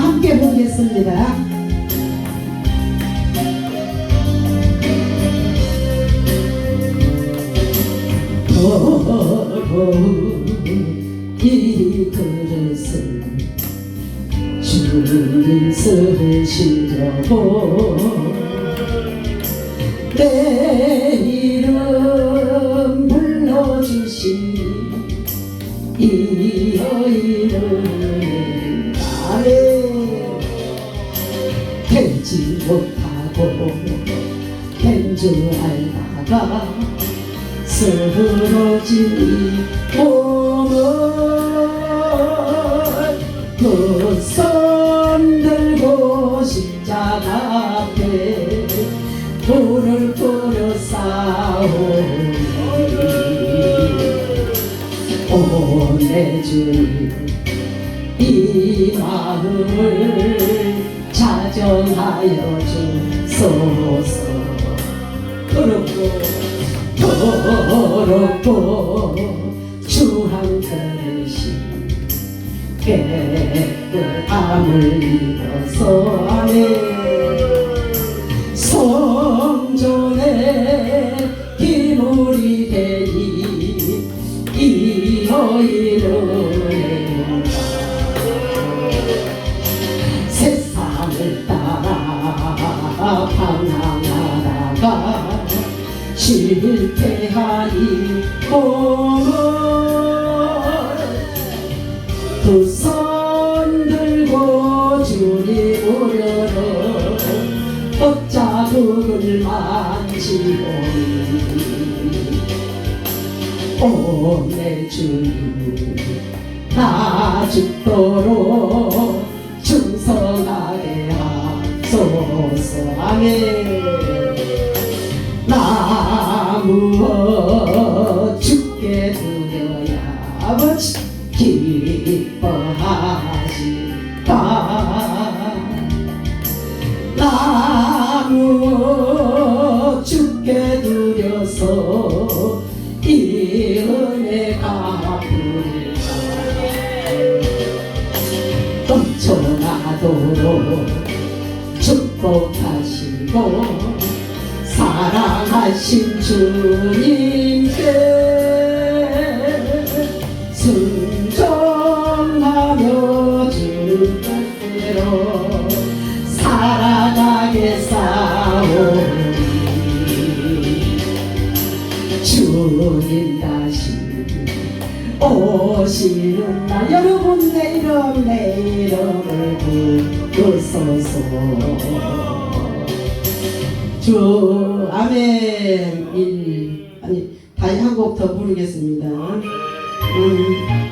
함께. 더러운 이 그릇을 주님 쓰시려고 내 이름 못하고 된줄 알다가 쓰러진 이 몸을 그손 들고 십자가 앞에 불을 뿌려 싸우니 오내 주님 이 마음을 자정하여 주소서 그렇고 더럽고 주한 그릇이 깨끗함을 입어서 안에 성전에 기물이 되니 이 여인은 방황하다가 실패하니 몸을 두손 들고 주님으로 엇자국을 만지고니 오내 주님 나 죽도록 충성하게 하소서 아멘. 나 무엇 죽게 두려야 아버지 기뻐하시다 나 무엇 죽게 두려서 이 은혜가 부릴까 넘쳐나도록 축복하시고 사랑하신 주님께 순종하며 뜻대로 살아가게 싸우 오시는 날. 여러분 내 이름 내 이름을 부르소서 주 아멘. 일 아니 다시 한 곡 더 부르겠습니다. 음.